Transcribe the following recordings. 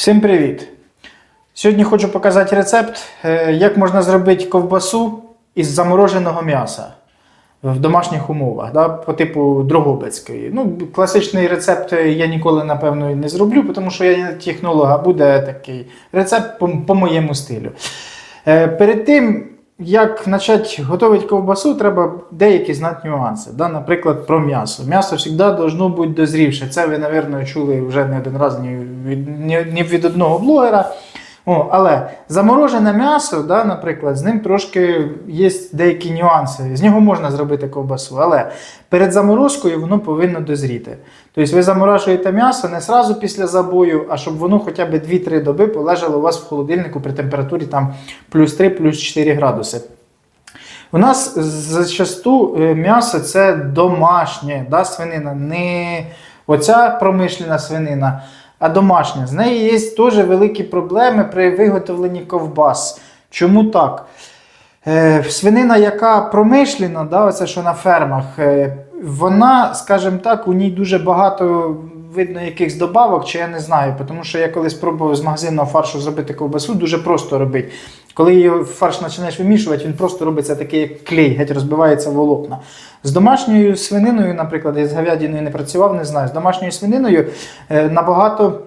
Всім привіт! Сьогодні хочу показати рецепт, е, як можна зробити ковбасу із замороженого м'яса в домашніх умовах, да, по типу Дрогобицької. Ну, класичний рецепт я ніколи, напевно, не зроблю, тому що я не технолог, а буде такий рецепт по, по моєму стилю. Е, Перед тим, як почати готувати ковбасу, треба деякі знати нюанси. Да? Наприклад, про м'ясо. М'ясо завжди должно бути дозрівше. Це ви, мабуть, чули вже не один раз ні від, ні, від одного блогера. О, але заморожене м'ясо, да, наприклад, з ним трошки є деякі нюанси. З нього можна зробити ковбасу, але перед заморозкою воно повинно дозріти. Тобто ви заморожуєте м'ясо не сразу після забою, а щоб воно хоча б 2-3 доби полежало у вас в холодильнику при температурі там плюс 3, плюс 4 градуси. У нас зачасту е, м'ясо це домашнє, да, свинина, не оця промишлена свинина, а домашня. З неї є теж великі проблеми при виготовленні ковбас. Чому так? Е, свинина, яка промишлена, да, оце що на фермах, е, вона, скажімо так, у ній дуже багато видно якихось добавок, чи я не знаю, тому що я колись пробував з магазинного фаршу зробити ковбасу, дуже просто робити. Коли її фарш починаєш вимішувати, він просто робиться такий як клей, геть розбивається волокна. З домашньою свининою, наприклад, я з говядиною не працював, не знаю. З домашньою свининою е, набагато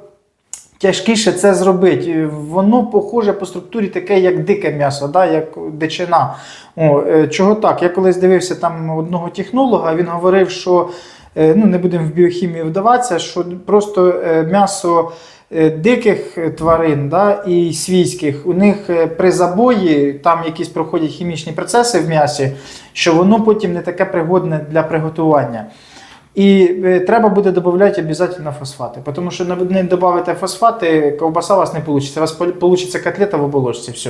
тяжкіше це зробити. Воно похоже по структурі таке, як дике м'ясо, да, як дичина. О, е, чого так? Я колись дивився там одного технолога, він говорив, що е, ну, не будемо в біохімію вдаватися, що просто е, м'ясо е, диких тварин да, і свійських, у них е, при забої там якісь проходять хімічні процеси в м'ясі, що воно потім не таке пригодне для приготування. І е, треба буде додати обов'язково фосфати. Тому що не- додавите фосфати, ковбаса у вас не вийде. У вас вийде котлета в оболочці. Все.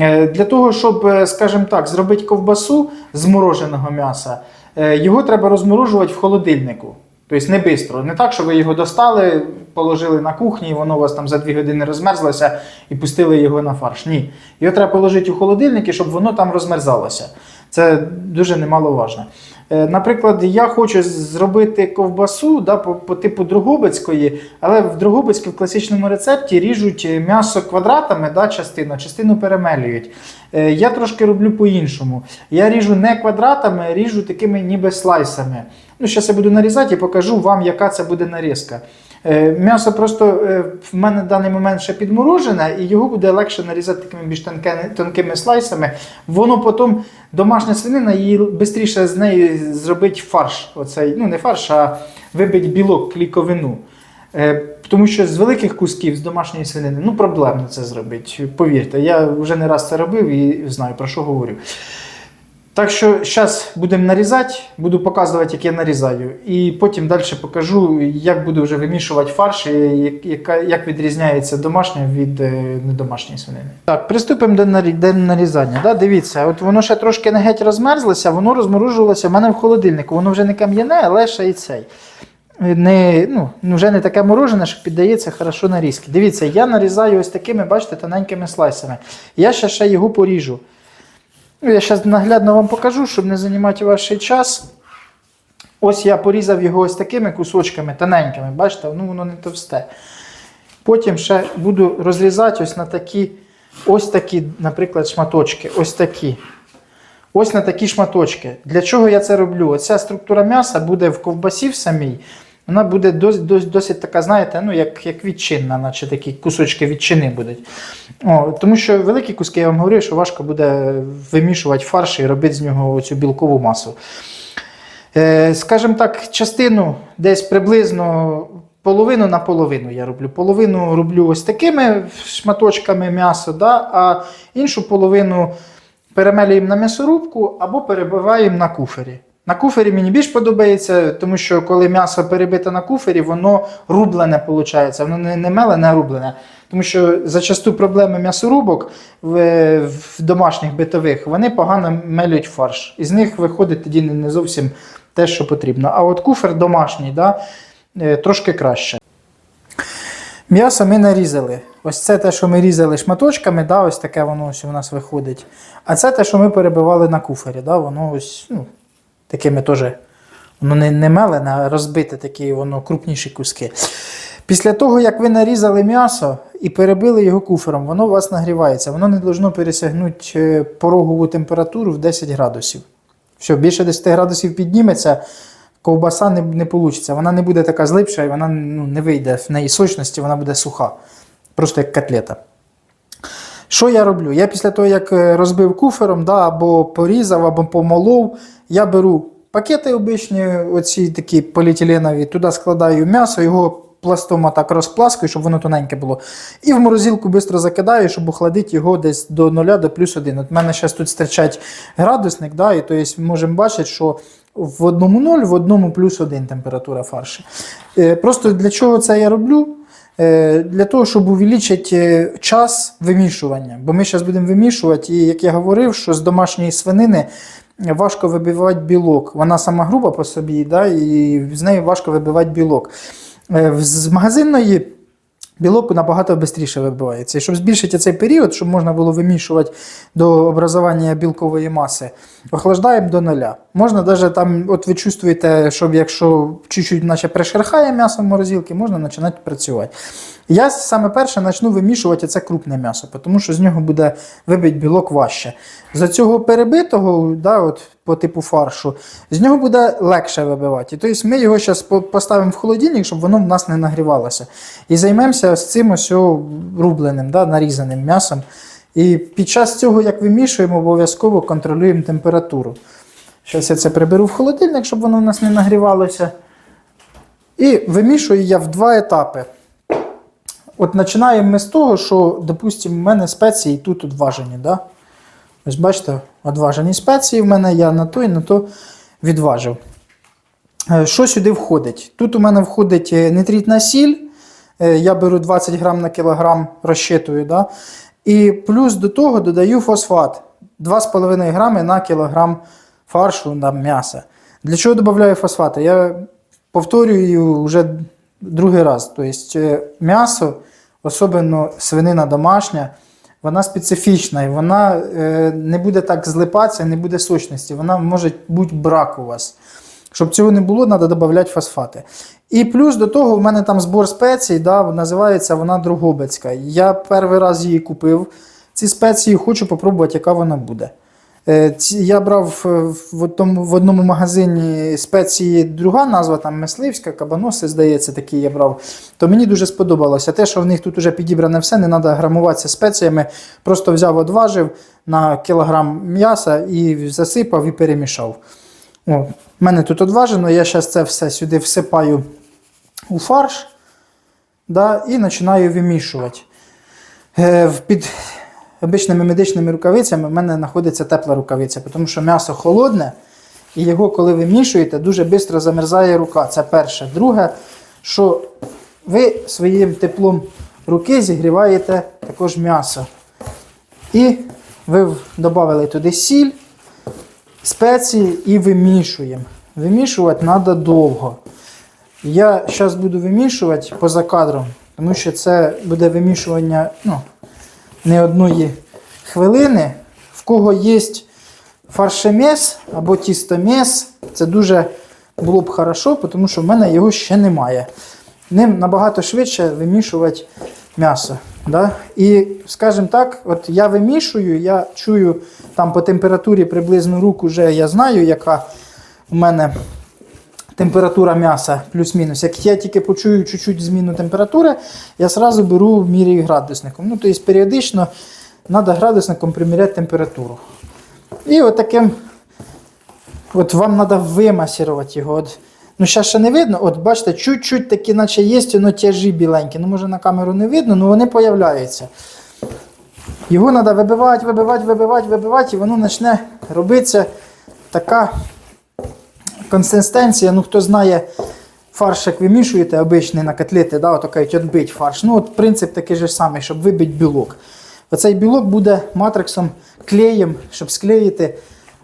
Е, Для того, щоб, е, скажімо так, зробити ковбасу з мороженого м'яса, е, його треба розморожувати в холодильнику. Тобто не швидко. Не так, що ви його достали, положили на кухні, і воно у вас там за 2 години розмерзлося і пустили його на фарш. Ні. Його треба положити у холодильник, щоб воно там розмерзалося. Це дуже немаловажно. Е, Наприклад, я хочу зробити ковбасу да, по, по типу Другобицької, але в Другобицькій в класичному рецепті ріжуть е, м'ясо квадратами, да, частину, частину перемелюють. Е, Я трошки роблю по-іншому. Я ріжу не квадратами, ріжу такими ніби слайсами. Ну, Зараз я буду нарізати і покажу вам, яка це буде нарізка. Е, М'ясо просто е, в мене в даний момент ще підморожене, і його буде легше нарізати такими більш тонкими слайсами. Воно потім, домашня свинина, її швидше з неї зробить фарш. Оцей, ну не фарш, а вибить білок, кліковину. Е, Тому що з великих кусків з домашньої свинини ну проблемно це зробити. Повірте, я вже не раз це робив і знаю про що говорю. Так що зараз будемо нарізати, буду показувати, як я нарізаю, і потім далі покажу, як буду вже вимішувати фарш, і як, відрізняється домашня від е, недомашньої свинини. Так, приступимо до, нарізання. Да? Дивіться, от воно ще трошки не геть розмерзлося, воно розморожувалося в мене в холодильнику. Воно вже не кам'яне, але ще і цей. Не, ну, вже не таке морожене, що піддається хорошо нарізки. Дивіться, я нарізаю ось такими, бачите, тоненькими слайсами. Я ще, ще його поріжу. Ну, Я зараз наглядно вам покажу, щоб не займати ваш час. Ось я порізав його ось такими кусочками, тоненькими, бачите, ну воно не товсте. Потім ще буду розрізати ось на такі, ось такі, наприклад, шматочки. Ось такі. Ось на такі шматочки. Для чого я це роблю? Оця структура м'яса буде в ковбасі в самій. Вона буде досить, досить, така, знаєте, ну, як, як відчинна, наче такі кусочки відчини будуть. О, тому що великі куски, я вам говорив, що важко буде вимішувати фарш і робити з нього цю білкову масу. Е, скажімо так, частину десь приблизно половину на половину я роблю. Половину роблю ось такими шматочками м'яса, да, а іншу половину перемелюємо на м'ясорубку або перебиваємо на куфері. На куфері мені більш подобається, тому що коли м'ясо перебите на куфері, воно рублене виходить, воно не, не мелене, а рублене. Тому що зачасту проблеми м'ясорубок в, в домашніх битових, вони погано мелють фарш. Із них виходить тоді не зовсім те, що потрібно. А от куфер домашній, да, е, трошки краще. М'ясо ми нарізали. Ось це те, що ми різали шматочками, да, ось таке воно ось у нас виходить. А це те, що ми перебивали на куфері. Да, воно ось, ну, такими теж, воно не, не мелене, а розбите такі воно крупніші куски. Після того, як ви нарізали м'ясо і перебили його куфером, воно у вас нагрівається. Воно не должно пересягнути е, порогову температуру в 10 градусів. Все, більше 10 градусів підніметься, ковбаса не, не вийде. Вона не буде така злипша і вона ну, не вийде в неї сочності, вона буде суха. Просто як котлета. Що я роблю? Я після того, як е, розбив куфером, да, або порізав, або помолов, я беру пакети обичні, оці такі поліетиленові, туди складаю м'ясо, його пластом так розпласкую, щоб воно тоненьке було. І в морозилку швидко закидаю, щоб охладити його десь до 0 до плюс 1. От в мене зараз тут стирчать градусник, да, і то есть, можемо бачити, що в одному 0, в одному плюс 1 температура фаршу. Е, Просто для чого це я роблю? Е, Для того, щоб увеличити е, час вимішування. Бо ми зараз будемо вимішувати, і як я говорив, що з домашньої свинини важко вибивати білок. Вона сама груба по собі, да, і з нею важко вибивати білок. Е, З магазинної білок набагато швидше вибивається. І щоб збільшити цей період, щоб можна було вимішувати до образування білкової маси, охлаждаємо до нуля. Можна навіть там, от ви чувствуєте, щоб якщо чуть-чуть наче пришерхає м'ясо в морозилці, можна починати працювати. Я саме перше почну вимішувати це крупне м'ясо, тому що з нього буде вибити білок важче. За цього перебитого, да, от, по типу фаршу, з нього буде легше вибивати. Тобто ми його зараз поставимо в холодильник, щоб воно в нас не нагрівалося. І займемося з цим ось рубленим, да, нарізаним м'ясом. І під час цього, як вимішуємо, обов'язково контролюємо температуру. Зараз я це приберу в холодильник, щоб воно в нас не нагрівалося. І вимішую я в два етапи. От починаємо ми з того, що, допустимо, в мене спеції тут одважені. Да? Ось бачите, одважені спеції в мене я на то і на то відважив. Е, Що сюди входить? Тут у мене входить е, нитритна сіль. Е, Я беру 20 грам на кілограм, розчитую. Да? І плюс до того додаю фосфат 2,5 грами на кілограм фаршу на м'ясо. Для чого додаю фосфати? Я повторюю вже другий раз. Тобто м'ясо, особливо свинина домашня, вона специфічна і вона е, не буде так злипатися, не буде сочності. Вона може бути брак у вас. Щоб цього не було, треба додати фосфати. І плюс до того, в мене там збор спецій, да, називається вона Дрогобицька. Я перший раз її купив. Ці спеції хочу попробувати, яка вона буде. Е, Я брав е, в одному, в одному магазині спеції, друга назва, там мисливська, кабаноси, здається, такі я брав. То мені дуже сподобалося. Те, що в них тут вже підібране все, не треба грамуватися спеціями. Просто взяв, одважив на кілограм м'яса і засипав і перемішав. В мене тут одважено, я зараз це все сюди всипаю у фарш да, і починаю вимішувати. Е, під обичними медичними рукавицями в мене знаходиться тепла рукавиця, тому що м'ясо холодне, і його, коли вимішуєте, дуже швидко замерзає рука. Це перше. Друге, що ви своїм теплом руки зігріваєте також м'ясо. І ви додали туди сіль, спеції і вимішуємо. Вимішувати треба довго. Я зараз буду вимішувати поза кадром, тому що це буде вимішування ну, не одної хвилини. В кого є фаршемес або тістомес, це дуже було б хорошо, тому що в мене його ще немає. Ним набагато швидше вимішувати м'ясо. Да? І, скажімо так, от я вимішую, я чую там по температурі приблизно рук вже я знаю, яка у мене температура м'яса плюс-мінус. Як я тільки почую чуть-чуть зміну температури, я одразу беру міряю градусником. Ну, тобто періодично треба градусником приміряти температуру. І от от вам треба вимасірувати його. От, ну, зараз ще не видно, от бачите, чуть-чуть такі, наче є, воно тяжі біленькі. Ну, може на камеру не видно, але вони появляються. Його треба вибивати, вибивати, вибивати, вибивати, і воно почне робитися така консистенція, ну хто знає, фарш, як вимішуєте обичний на котлети, да, от кажуть, відбить фарш. Ну, от принцип такий же самий, щоб вибити білок. Оцей білок буде матриксом, клеєм, щоб склеїти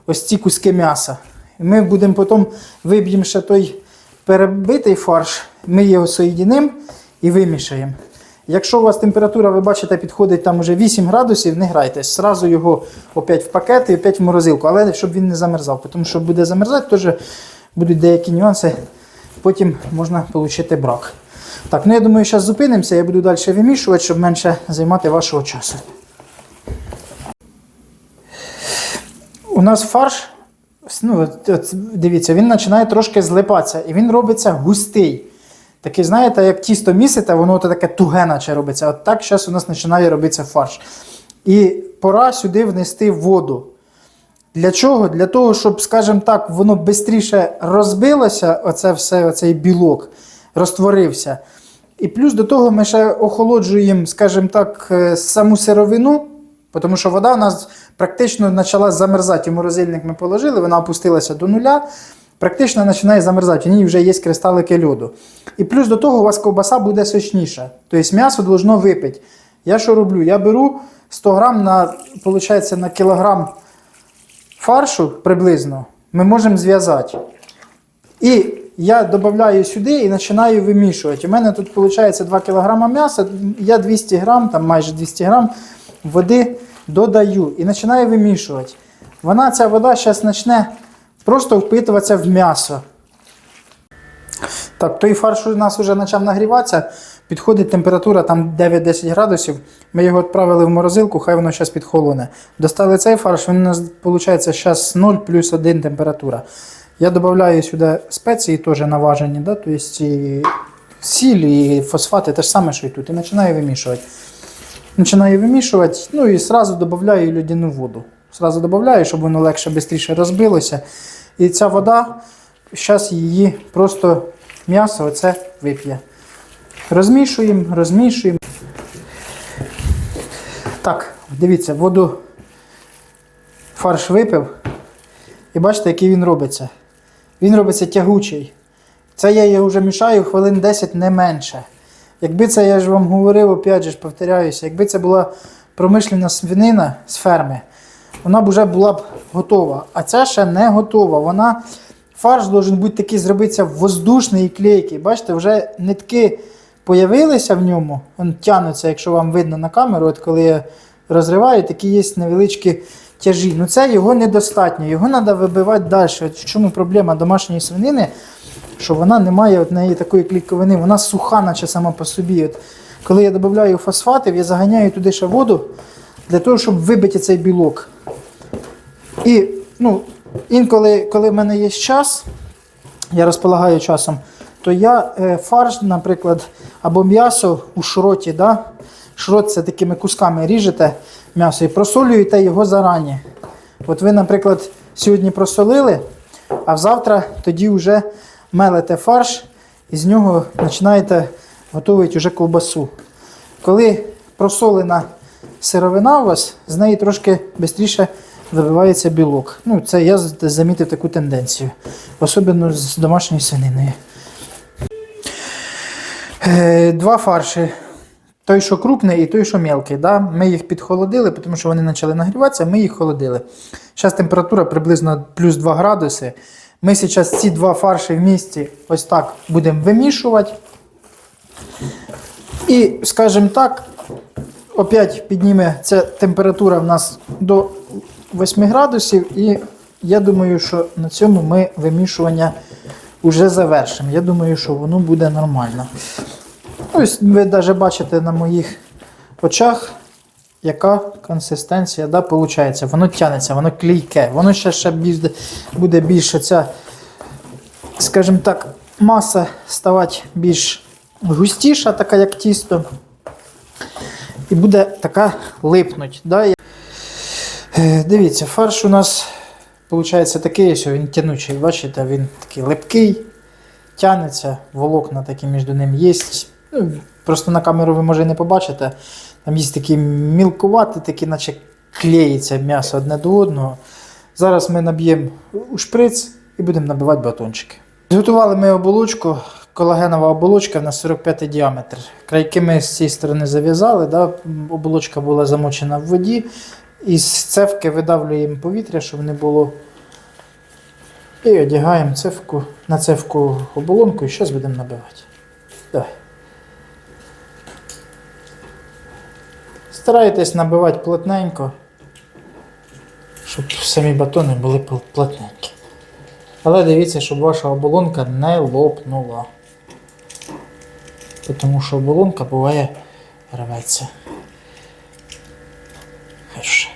ось ці куски м'яса. Ми будемо потім виб'ємо ще той перебитий фарш, ми його соєдинимо і вимішаємо. Якщо у вас температура, ви бачите, підходить там уже 8 градусів, не грайтесь. Сразу його опять в пакет і опять в морозилку, але щоб він не замерзав, тому що буде замерзати, теж будуть деякі нюанси, потім можна отримати брак. Так, ну я думаю, зараз зупинимося, я буду далі вимішувати, щоб менше займати вашого часу. У нас фарш, ну, от, дивіться, він починає трошки злипатися і він робиться густий. Такий, знаєте, як тісто місите, воно от таке туге, наче робиться. От так зараз у нас починає робитися фарш. І пора сюди внести воду. Для чого? Для того, щоб, скажімо так, воно швидше розбилося, оце все, оцей білок, розтворився. І плюс до того ми ще охолоджуємо, скажімо так, е, саму сировину, тому що вода у нас практично почала замерзати. У морозильник ми положили, вона опустилася до нуля, практично починає замерзати, у ній вже є кристалики льоду. І плюс до того у вас ковбаса буде сочніша. Тобто м'ясо должно випити. Я що роблю? Я беру 100 грам на, виходить, на кілограм фаршу приблизно ми можемо зв'язати. І я додаю сюди і починаю вимішувати. У мене тут виходить 2 кг м'яса, я 200 грам, там майже 200 грам води додаю і починаю вимішувати. Вона, ця вода, зараз почне просто впитуватися в м'ясо. Так, той фарш у нас вже почав нагріватися. Підходить температура там 9-10 градусів. Ми його відправили в морозилку, хай воно зараз підхолоне. Достали цей фарш, він у нас виходить зараз 0 плюс 1 температура. Я додаю сюди спеції теж наважені, да? тобто і сіль, і фосфати, те ж саме, що і тут. І починаю вимішувати. Починаю вимішувати, ну і одразу додаю людяну воду. Зразу додаю, щоб воно легше, швидше розбилося. І ця вода, зараз її просто м'ясо оце вип'є. Розмішуємо, розмішуємо. Так, дивіться, воду фарш випив. І бачите, який він робиться. Він робиться тягучий. Це я його вже мішаю хвилин 10 не менше. Якби це, я ж вам говорив, опять же повторяюся, якби це була промишлена свинина з ферми, вона б вже була б готова. А ця ще не готова. Вона, фарш должен бути такий зробитися воздушний і клейкий. Бачите, вже нитки появилися в ньому, він тягнуться, якщо вам видно на камеру, от коли я розриваю, такі є невеличкі тяжі. Ну це його недостатньо, його треба вибивати далі. От в чому проблема домашньої свинини, що вона не має от неї такої кліковини, вона суха, наче сама по собі. От, коли я додаю фосфатів, я заганяю туди ще воду для того, щоб вибити цей білок. І ну, інколи, коли в мене є час, я розполагаю часом, то я е, фарш, наприклад, або м'ясо у шроті, да? шрот це такими кусками ріжете м'ясо і просолюєте його зарані. От ви, наприклад, сьогодні просолили, а завтра тоді вже мелите фарш і з нього починаєте готувати вже ковбасу. Коли просолена сировина у вас, з неї трошки швидше вибивається білок. Ну, це я замітив таку тенденцію, особливо з домашньою свининою. Е, Два фарші. Той, що крупний, і той, що мелкий. Да? Ми їх підхолодили, тому що вони почали нагріватися, ми їх холодили. Зараз температура приблизно плюс 2 градуси. Ми зараз ці два фарші в місті ось так будемо вимішувати. І, скажімо так, опять підніме ця температура в нас до 8 градусів, і я думаю, що на цьому ми вимішування вже завершимо. Я думаю, що воно буде нормально. Ось ви навіть бачите на моїх очах, яка консистенція да, виходить. Воно тянеться, воно клійке, воно ще, ще буде більше ця, скажімо так, маса ставати більш густіша, така як тісто. І буде така липнуть. Да? Е, Дивіться, фарш у нас виходить такий, ось він тянучий, бачите, він такий липкий, тянеться, волокна такі між ним є. Ну, просто на камеру ви може не побачите. Там є такі мілкуваті, такі, наче клеїться м'ясо одне до одного. Зараз ми наб'ємо у шприц і будемо набивати батончики. Зготували ми оболочку, колагенова оболочка на 45 діаметр. Крайки ми з цієї сторони зав'язали, да? оболочка була замочена в воді. І з цевки видавлюємо повітря, щоб не було. І одягаємо цевку, на цевку оболонку і зараз будемо набивати. Давай. Старайтесь набивати плотненько, щоб самі батони були пл- плотненькі. Але дивіться, щоб ваша оболонка не лопнула. тому що оболонка буває рветься. Хорошо.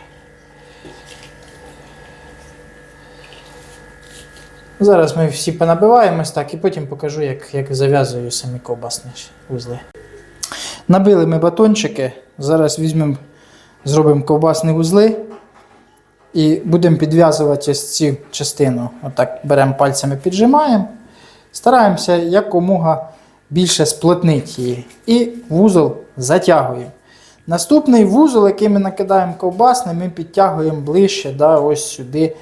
Зараз ми всі понабиваємось так і потім покажу, як, як зав'язую самі ковбасні вузли. Набили ми батончики. Зараз візьмемо, зробимо ковбасні вузли і будемо підв'язувати цю частину. Отак беремо пальцями, піджимаємо, стараємося якомога більше сплотнити її. І вузол затягуємо. Наступний вузол, який ми накидаємо ковбасний, ми підтягуємо ближче да, ось сюди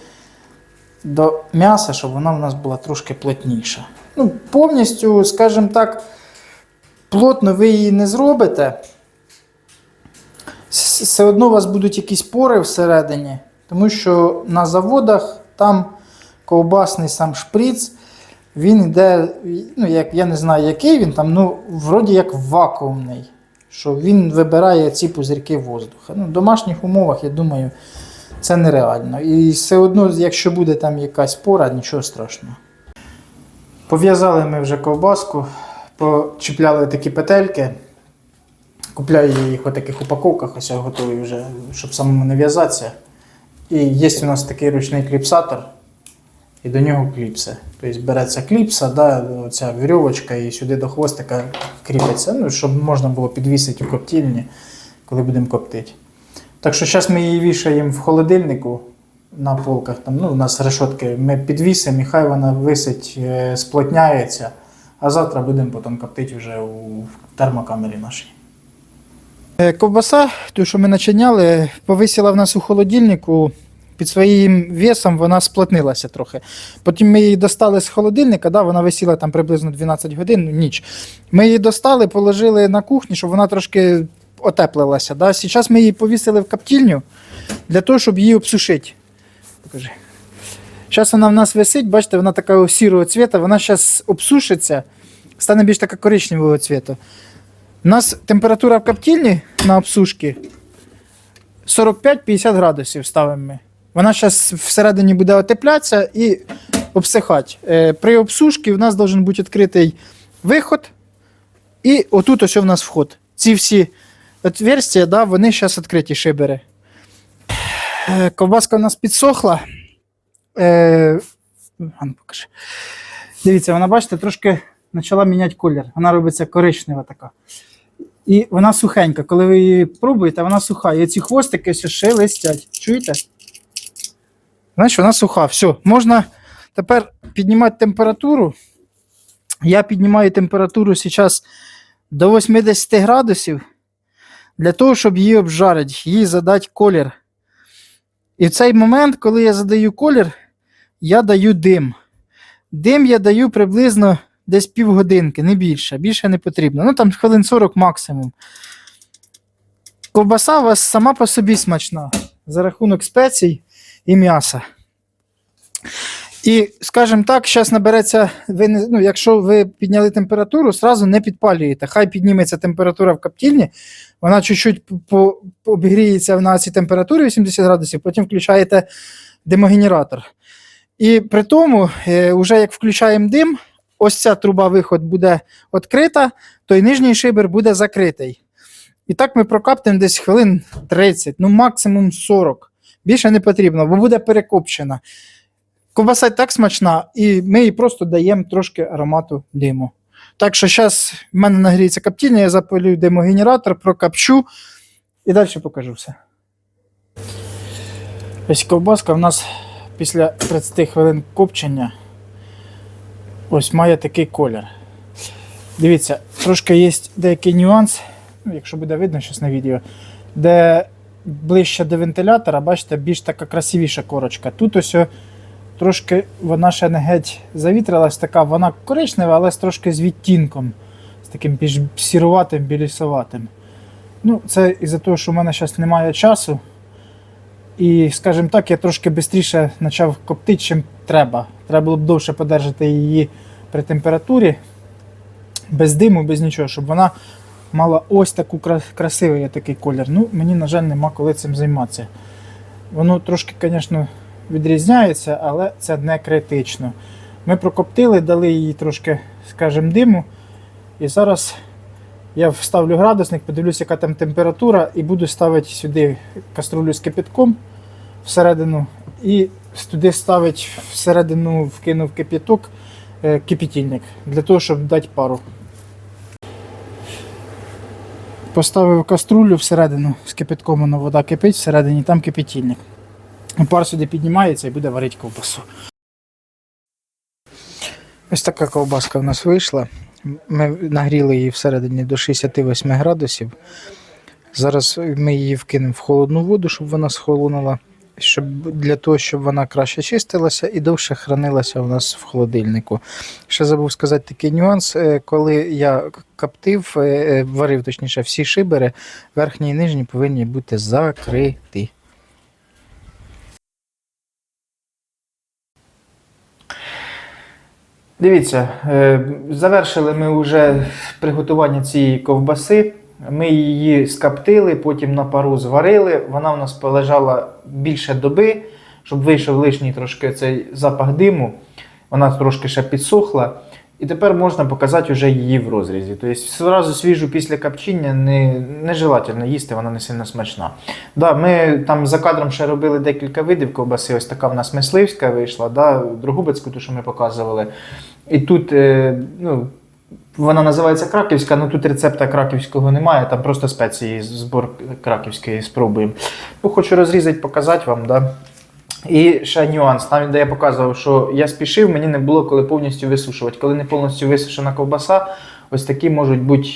до м'яса, щоб вона в нас була трошки плотніша. Ну, повністю, скажімо так, плотно ви її не зробите. Все одно у вас будуть якісь пори всередині, тому що на заводах там ковбасний сам шприц, він йде, ну, як, я не знаю, який він там, ну, вроді як вакуумний, що він вибирає ці пузирки воздуха. Ну, в домашніх умовах, я думаю, це нереально. І все одно, якщо буде там якась пора, нічого страшного. Пов'язали ми вже ковбаску, почіпляли такі петельки. Купляю їх у таких упаковках, ось я готовий вже, щоб самому не в'язатися. І є у нас такий ручний кліпсатор, і до нього кліпси. Тобто береться кліпса, да, оця вірьовочка, і сюди до хвостика кріпиться, ну, щоб можна було підвісити у коптільні, коли будемо коптити. Так що зараз ми її вішаємо в холодильнику на полках. Там, ну, у нас решотки ми підвісимо, і хай вона висить, е, сплотняється, а завтра будемо потім коптити вже у термокамері нашій. Е, Ковбаса, ту, що ми начиняли, повисіла в нас у холодильнику. Під своїм весом вона сплотнилася трохи. Потім ми її достали з холодильника, да, вона висіла там приблизно 12 годин, ніч. Ми її достали, положили на кухні, щоб вона трошки отеплилася. Да. Зараз ми її повісили в коптільню для того, щоб її обсушити. Покажи. Зараз вона в нас висить, бачите, вона така сірого цвіта, вона зараз обсушиться, стане більш така коричневого цвіту. У нас температура в коптильні на обсушці 45-50 градусів ставимо ми. Вона зараз всередині буде отеплятися і обсихати. Е, При обсушці в нас має бути відкритий виход, і отут ось у нас вход. Ці всі отверстия, да, вони зараз відкриті шибери. Е, Ковбаска у нас підсохла. Е, Ан, покажи. Дивіться, вона, бачите, трошки почала міняти колір. Вона робиться коричнева така. І вона сухенька. Коли ви її пробуєте, вона суха. І ці хвостики ще шелестять. Чуєте? Знаєш, вона суха. Все, можна тепер піднімати температуру. Я піднімаю температуру зараз до 80 градусів для того, щоб її обжарити, їй задати колір. І в цей момент, коли я задаю колір, я даю дим. Дим я даю приблизно десь півгодинки, не більше. Більше не потрібно. Ну там хвилин 40 максимум. Ковбаса у вас сама по собі смачна за рахунок спецій і м'яса. І, скажімо так, зараз набереться, ви не, ну, якщо ви підняли температуру, сразу не підпалюєте. Хай підніметься температура в коптільні, вона чуть-чуть обігріється на цій температурі 80 градусів, потім включаєте димогенератор. І при тому, е, вже як включаємо дим, ось ця труба виход буде відкрита, той нижній шибер буде закритий. І так ми прокаптимо десь хвилин 30, ну максимум 40. Більше не потрібно, бо буде перекопчена. Ковбаса і так смачна, і ми їй просто даємо трошки аромату диму. Так що зараз в мене нагріється коптільня, я запалюю димогенератор, прокапчу і далі покажу все. Ось ковбаска в нас після 30 хвилин копчення ось має такий колір. Дивіться, трошки є деякий нюанс, ну, якщо буде видно щось на відео, де ближче до вентилятора, бачите, більш така красивіша корочка. Тут ось трошки вона ще не геть завітрилась, така, вона коричнева, але з трошки з відтінком, з таким більш сіруватим, білісуватим. Ну, це із-за того, що в мене зараз немає часу. І, скажімо так, я трошки швидше почав коптити, чим треба. Треба було б довше подержати її при температурі, без диму, без нічого, щоб вона мала ось таку кра- красивий такий колір. Ну, мені, на жаль, нема коли цим займатися. Воно трошки, звісно, відрізняється, але це не критично. Ми прокоптили, дали їй трошки, скажімо, диму. І зараз Я вставлю градусник, подивлюся, яка там температура, і буду ставити сюди каструлю з кипятком всередину, і туди ставити всередину, вкинув кипяток, е, кипятильник, для того, щоб дати пару. Поставив каструлю всередину з кипятком, воно вода кипить, всередині там кипятильник. Пар сюди піднімається і буде варити ковбасу. Ось така ковбаска в нас вийшла. Ми нагріли її всередині до 68 градусів. Зараз ми її вкинемо в холодну воду, щоб вона схолонула, щоб, для того, щоб вона краще чистилася і довше хранилася у нас в холодильнику. Ще забув сказати такий нюанс. е, Коли я коптив, е, е, варив точніше всі шибери, верхні і нижні повинні бути закриті. Дивіться, е, завершили ми вже приготування цієї ковбаси. Ми її скаптили, потім на пару зварили. Вона в нас полежала більше доби, щоб вийшов лишній трошки цей запах диму. Вона трошки ще підсохла. І тепер можна показати вже її в розрізі. Тобто одразу свіжу після копчення не, нежелательно їсти, вона не сильно смачна. Да, ми там за кадром ще робили декілька видів ковбаси. Ось така в нас мисливська вийшла, да, Другубецьку, ту, що ми показували. І тут е, ну, вона називається краківська, але тут рецепта краківського немає, там просто спеції, збор краківської спробуємо. Ну, хочу розрізати, показати вам. Да. І ще нюанс, там, де я показував, що я спішив, мені не було коли повністю висушувати. Коли не повністю висушена ковбаса, ось такі можуть бути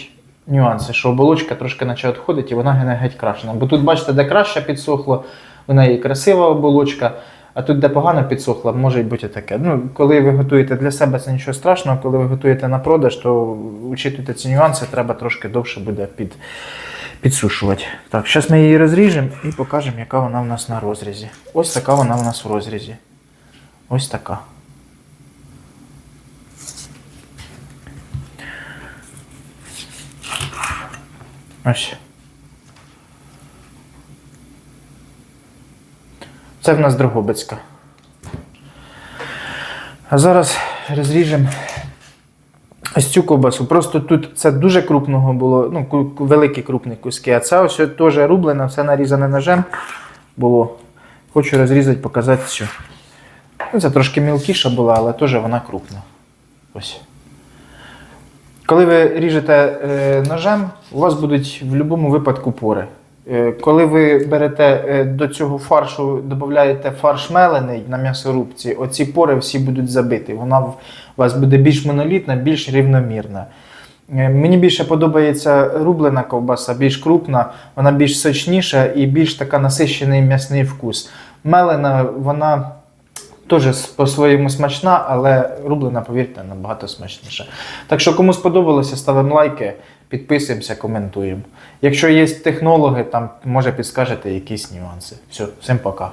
нюанси, що оболочка трошки наче відходить і вона геть крашена. Бо тут, бачите, де краще підсохло, в неї красива оболочка, а тут, де погано підсохло, може бути таке. Ну, коли ви готуєте для себе, це нічого страшного, коли ви готуєте на продаж, то учитуйте ці нюанси, треба трошки довше буде під, підсушувати. Так, зараз ми її розріжемо і покажемо, яка вона в нас на розрізі. Ось така вона в нас в розрізі. Ось така. Ось. Це в нас Дрогобицька. А зараз розріжемо ось цю ковбасу. Просто тут це дуже крупного було, ну, великі крупні куски. А це ось теж рублено, все нарізане ножем було. Хочу розрізати, показати цю. Ну, це трошки мілкіша була, але теж вона крупна. Ось. Коли ви ріжете е, ножем, у вас будуть в будь-якому випадку пори. Е, коли ви берете е, до цього фаршу, додаєте фарш мелений на м'ясорубці, оці пори всі будуть забиті. Вона у вас буде більш монолітна, більш рівномірна. Е, Мені більше подобається рублена ковбаса, більш крупна, вона більш сочніша і більш така насищений м'ясний вкус. Мелена, вона теж по-своєму смачна, але рублена, повірте, набагато смачніша. Так що, кому сподобалося, ставимо лайки, підписуємося, коментуємо. Якщо є технологи, там може підскажете якісь нюанси. Все, всім пока.